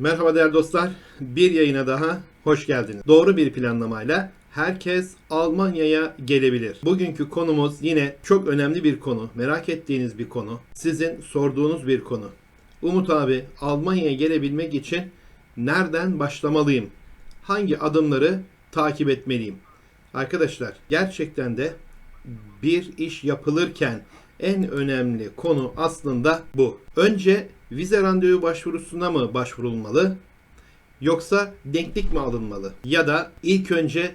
Merhaba değerli dostlar. Bir yayına daha hoş geldiniz. Doğru bir planlamayla herkes Almanya'ya gelebilir. Bugünkü konumuz yine çok önemli bir konu. Merak ettiğiniz bir konu. Sizin sorduğunuz bir konu. Umut abi Almanya'ya gelebilmek için nereden başlamalıyım? Hangi adımları takip etmeliyim? Arkadaşlar gerçekten de bir iş yapılırken en önemli konu aslında bu. Önce vize randevu başvurusuna mı başvurulmalı? Yoksa denklik mi alınmalı? Ya da ilk önce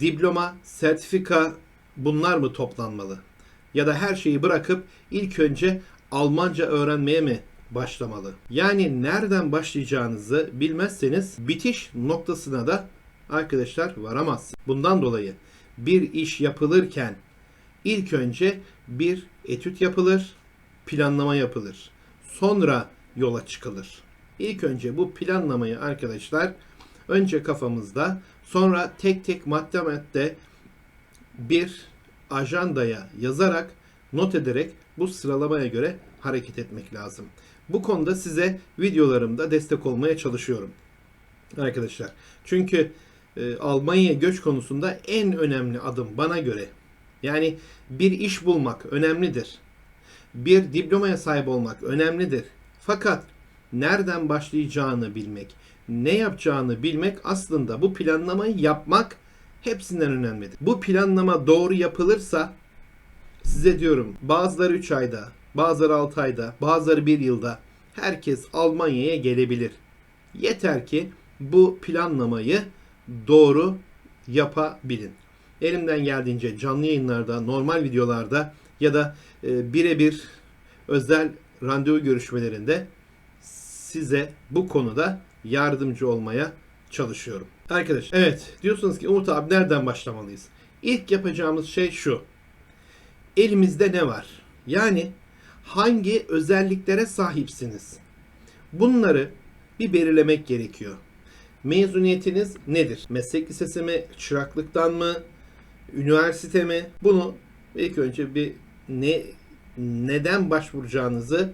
diploma, sertifika bunlar mı toplanmalı? Ya da her şeyi bırakıp ilk önce Almanca öğrenmeye mi başlamalı? Yani nereden başlayacağınızı bilmezseniz bitiş noktasına da arkadaşlar varamazsınız. Bundan dolayı bir iş yapılırken ilk önce bir etüt yapılır, planlama yapılır. Sonra yola çıkılır. İlk önce bu planlamayı arkadaşlar önce kafamızda sonra tek tek madde madde bir ajandaya yazarak not ederek bu sıralamaya göre hareket etmek lazım. Bu konuda size videolarımda destek olmaya çalışıyorum. Arkadaşlar. Çünkü e, Almanya'ya göç konusunda en önemli adım bana göre yani bir iş bulmak önemlidir. Bir diplomaya sahip olmak önemlidir. Fakat nereden başlayacağını bilmek, ne yapacağını bilmek aslında bu planlamayı yapmak hepsinden önemlidir. Bu planlama doğru yapılırsa size diyorum bazıları 3 ayda, bazıları 6 ayda, bazıları 1 yılda herkes Almanya'ya gelebilir. Yeter ki bu planlamayı doğru yapabilin. Elimden geldiğince canlı yayınlarda, normal videolarda ya da e, birebir özel randevu görüşmelerinde size bu konuda yardımcı olmaya çalışıyorum. Arkadaşlar evet diyorsunuz ki Umut abi nereden başlamalıyız? İlk yapacağımız şey şu. Elimizde ne var? Yani hangi özelliklere sahipsiniz? Bunları bir belirlemek gerekiyor. Mezuniyetiniz nedir? Meslek lisesi mi? Çıraklıktan mı? Üniversite mi? Bunu ilk önce bir ne neden başvuracağınızı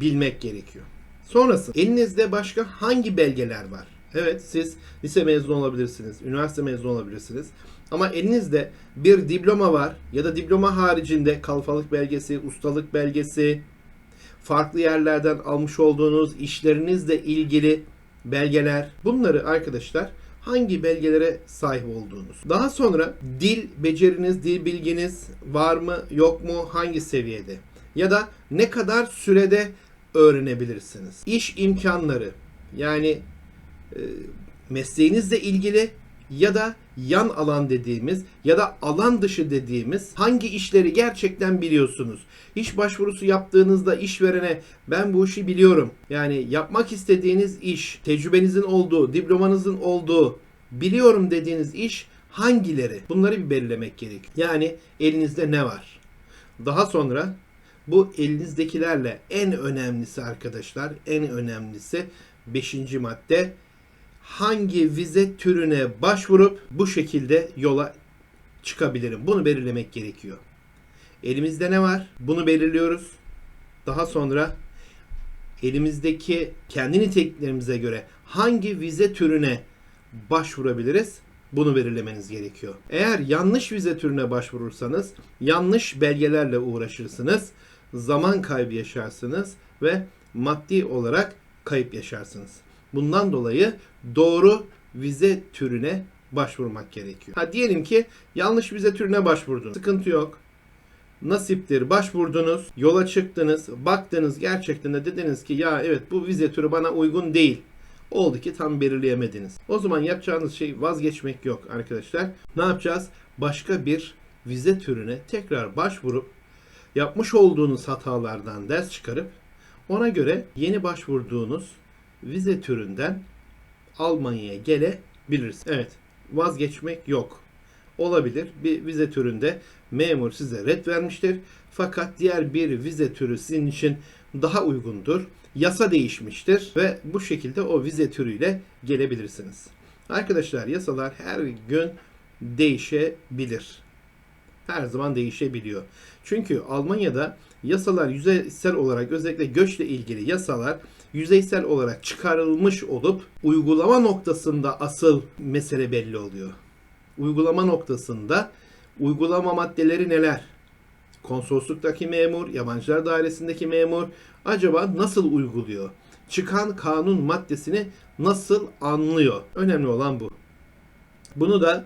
bilmek gerekiyor. Sonrası elinizde başka hangi belgeler var? Evet siz lise mezunu olabilirsiniz, üniversite mezunu olabilirsiniz. Ama elinizde bir diploma var ya da diploma haricinde kalfalık belgesi, ustalık belgesi, farklı yerlerden almış olduğunuz işlerinizle ilgili belgeler. Bunları arkadaşlar hangi belgelere sahip olduğunuz. Daha sonra dil beceriniz, dil bilginiz var mı, yok mu, hangi seviyede? Ya da ne kadar sürede öğrenebilirsiniz? İş imkanları yani e, mesleğinizle ilgili ya da yan alan dediğimiz ya da alan dışı dediğimiz hangi işleri gerçekten biliyorsunuz? İş başvurusu yaptığınızda işverene ben bu işi biliyorum. Yani yapmak istediğiniz iş, tecrübenizin olduğu, diplomanızın olduğu, biliyorum dediğiniz iş hangileri? Bunları bir belirlemek gerekiyor. Yani elinizde ne var? Daha sonra bu elinizdekilerle en önemlisi arkadaşlar, en önemlisi 5. madde hangi vize türüne başvurup bu şekilde yola çıkabilirim? Bunu belirlemek gerekiyor. Elimizde ne var? Bunu belirliyoruz. Daha sonra elimizdeki kendi niteliklerimize göre hangi vize türüne başvurabiliriz? Bunu belirlemeniz gerekiyor. Eğer yanlış vize türüne başvurursanız yanlış belgelerle uğraşırsınız, zaman kaybı yaşarsınız ve maddi olarak kayıp yaşarsınız. Bundan dolayı doğru vize türüne başvurmak gerekiyor. Ha diyelim ki yanlış vize türüne başvurdunuz. Sıkıntı yok. Nasiptir başvurdunuz, yola çıktınız, baktınız gerçekten de dediniz ki ya evet bu vize türü bana uygun değil. Oldu ki tam belirleyemediniz. O zaman yapacağınız şey vazgeçmek yok arkadaşlar. Ne yapacağız? Başka bir vize türüne tekrar başvurup yapmış olduğunuz hatalardan ders çıkarıp ona göre yeni başvurduğunuz vize türünden Almanya'ya gelebilirsiniz. Evet, vazgeçmek yok. Olabilir. Bir vize türünde memur size red vermiştir. Fakat diğer bir vize türü sizin için daha uygundur. Yasa değişmiştir ve bu şekilde o vize türüyle gelebilirsiniz. Arkadaşlar yasalar her gün değişebilir. Her zaman değişebiliyor. Çünkü Almanya'da yasalar yüzeysel olarak özellikle göçle ilgili yasalar yüzeysel olarak çıkarılmış olup uygulama noktasında asıl mesele belli oluyor. Uygulama noktasında uygulama maddeleri neler? Konsolosluktaki memur, yabancılar dairesindeki memur acaba nasıl uyguluyor? Çıkan kanun maddesini nasıl anlıyor? Önemli olan bu. Bunu da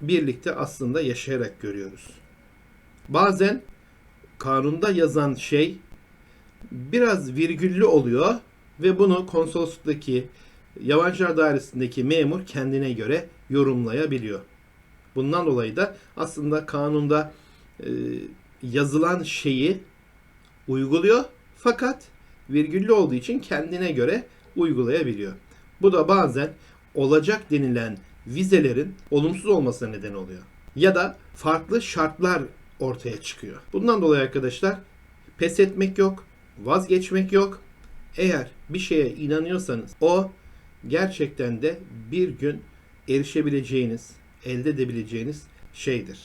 birlikte aslında yaşayarak görüyoruz. Bazen kanunda yazan şey biraz virgüllü oluyor ve bunu konsolosluktaki yabancılar dairesindeki memur kendine göre yorumlayabiliyor. Bundan dolayı da aslında kanunda e, yazılan şeyi uyguluyor fakat virgüllü olduğu için kendine göre uygulayabiliyor. Bu da bazen olacak denilen vizelerin olumsuz olmasına neden oluyor. Ya da farklı şartlar ortaya çıkıyor. Bundan dolayı arkadaşlar pes etmek yok, vazgeçmek yok. Eğer bir şeye inanıyorsanız o gerçekten de bir gün erişebileceğiniz, elde edebileceğiniz şeydir.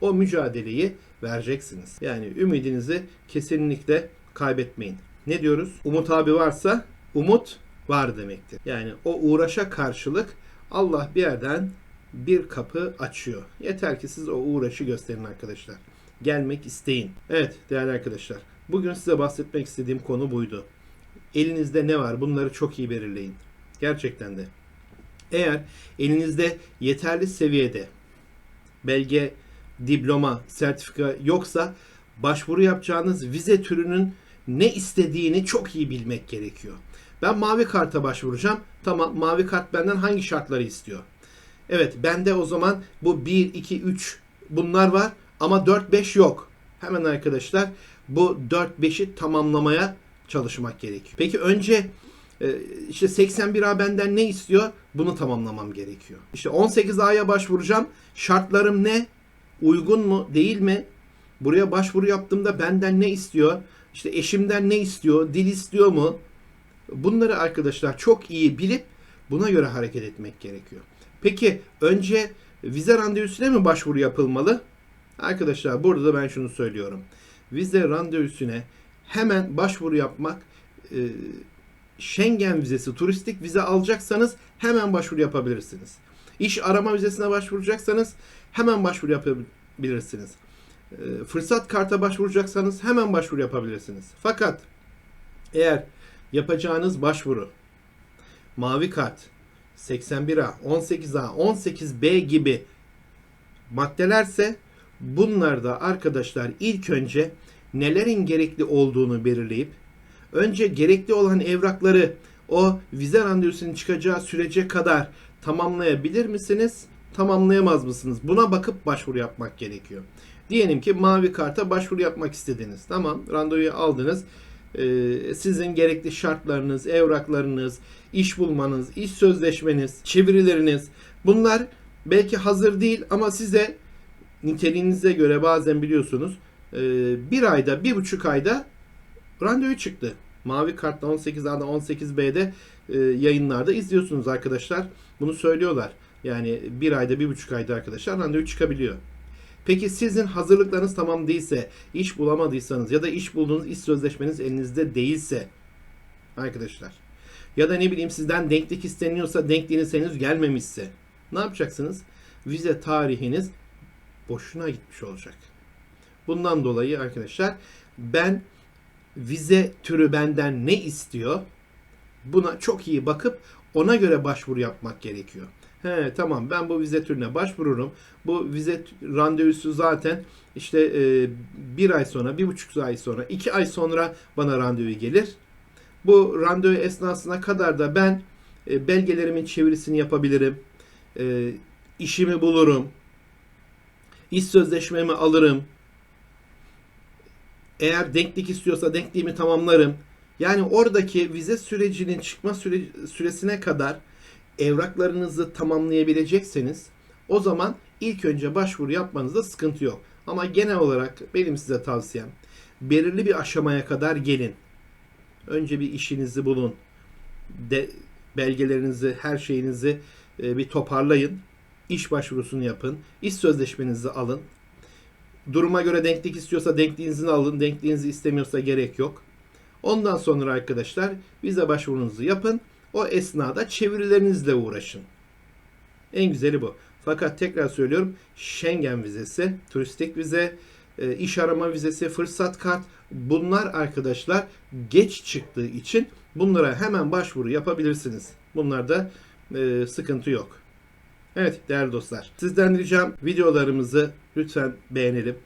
O mücadeleyi vereceksiniz. Yani ümidinizi kesinlikle kaybetmeyin. Ne diyoruz? Umut abi varsa umut var demektir. Yani o uğraşa karşılık Allah bir yerden bir kapı açıyor. Yeter ki siz o uğraşı gösterin arkadaşlar. Gelmek isteyin. Evet değerli arkadaşlar. Bugün size bahsetmek istediğim konu buydu. Elinizde ne var? Bunları çok iyi belirleyin. Gerçekten de. Eğer elinizde yeterli seviyede belge, diploma, sertifika yoksa başvuru yapacağınız vize türünün ne istediğini çok iyi bilmek gerekiyor. Ben mavi karta başvuracağım. Tamam mavi kart benden hangi şartları istiyor? Evet bende o zaman bu 1, 2, 3 bunlar var ama 4, 5 yok. Hemen arkadaşlar bu 4, 5'i tamamlamaya çalışmak gerekiyor. Peki önce e, işte 81A benden ne istiyor? Bunu tamamlamam gerekiyor. İşte 18A'ya başvuracağım. Şartlarım ne? Uygun mu? Değil mi? Buraya başvuru yaptığımda benden ne istiyor? İşte eşimden ne istiyor? Dil istiyor mu? Bunları arkadaşlar çok iyi bilip buna göre hareket etmek gerekiyor. Peki önce vize randevusuna mı başvuru yapılmalı? Arkadaşlar burada da ben şunu söylüyorum. Vize randevusuna hemen başvuru yapmak e, Schengen vizesi, turistik vize alacaksanız hemen başvuru yapabilirsiniz. İş arama vizesine başvuracaksanız hemen başvuru yapabilirsiniz. E, fırsat karta başvuracaksanız hemen başvuru yapabilirsiniz. Fakat eğer yapacağınız başvuru mavi kart 81A, 18A, 18B gibi maddelerse bunlarda arkadaşlar ilk önce nelerin gerekli olduğunu belirleyip önce gerekli olan evrakları o vize randevusunun çıkacağı sürece kadar tamamlayabilir misiniz? Tamamlayamaz mısınız? Buna bakıp başvuru yapmak gerekiyor. Diyelim ki mavi karta başvuru yapmak istediniz. Tamam randevuyu aldınız. Ee, sizin gerekli şartlarınız, evraklarınız, iş bulmanız, iş sözleşmeniz, çevirileriniz bunlar belki hazır değil ama size niteliğinize göre bazen biliyorsunuz e, bir ayda, bir buçuk ayda randevu çıktı. Mavi kartla 18A'da 18B'de e, yayınlarda izliyorsunuz arkadaşlar. Bunu söylüyorlar. Yani bir ayda, bir buçuk ayda arkadaşlar randevu çıkabiliyor. Peki sizin hazırlıklarınız tamam değilse, iş bulamadıysanız ya da iş bulduğunuz iş sözleşmeniz elinizde değilse arkadaşlar ya da ne bileyim sizden denklik isteniyorsa denkliğiniz henüz gelmemişse ne yapacaksınız? Vize tarihiniz boşuna gitmiş olacak. Bundan dolayı arkadaşlar ben vize türü benden ne istiyor? Buna çok iyi bakıp ona göre başvuru yapmak gerekiyor. He tamam ben bu vize türüne başvururum. Bu vize randevusu zaten işte e, bir ay sonra, bir buçuk ay sonra, iki ay sonra bana randevu gelir. Bu randevu esnasına kadar da ben e, belgelerimin çevirisini yapabilirim. E, işimi bulurum. İş sözleşmemi alırım. Eğer denklik istiyorsa denkliğimi tamamlarım. Yani oradaki vize sürecinin çıkma süre, süresine kadar evraklarınızı tamamlayabilecekseniz o zaman ilk önce başvuru yapmanızda sıkıntı yok. Ama genel olarak benim size tavsiyem belirli bir aşamaya kadar gelin. Önce bir işinizi bulun. De, belgelerinizi, her şeyinizi e, bir toparlayın. İş başvurusunu yapın. İş sözleşmenizi alın. Duruma göre denklik istiyorsa denkliğinizi alın. Denkliğinizi istemiyorsa gerek yok. Ondan sonra arkadaşlar vize başvurunuzu yapın. O esnada çevirilerinizle uğraşın. En güzeli bu. Fakat tekrar söylüyorum Schengen vizesi, turistik vize, e, iş arama vizesi, fırsat kart bunlar arkadaşlar geç çıktığı için bunlara hemen başvuru yapabilirsiniz. Bunlarda e, sıkıntı yok. Evet değerli dostlar. Sizden ricam videolarımızı lütfen beğenelim.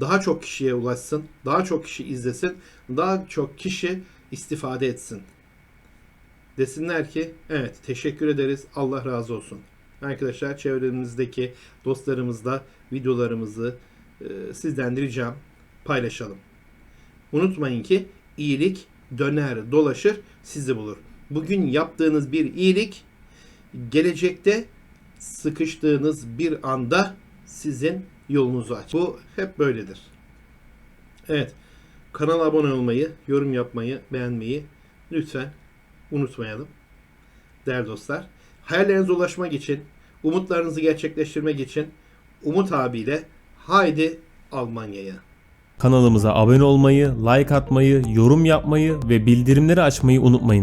Daha çok kişiye ulaşsın. Daha çok kişi izlesin. Daha çok kişi istifade etsin. Desinler ki evet teşekkür ederiz. Allah razı olsun. Arkadaşlar çevremizdeki dostlarımızla videolarımızı e, sizden ricam paylaşalım. Unutmayın ki iyilik döner dolaşır sizi bulur. Bugün yaptığınız bir iyilik gelecekte sıkıştığınız bir anda sizin yolunuzu aç. Bu hep böyledir. Evet. Kanala abone olmayı, yorum yapmayı, beğenmeyi lütfen unutmayalım. Değerli dostlar. Hayallerinize ulaşmak için, umutlarınızı gerçekleştirmek için Umut abiyle haydi Almanya'ya. Kanalımıza abone olmayı, like atmayı, yorum yapmayı ve bildirimleri açmayı unutmayın.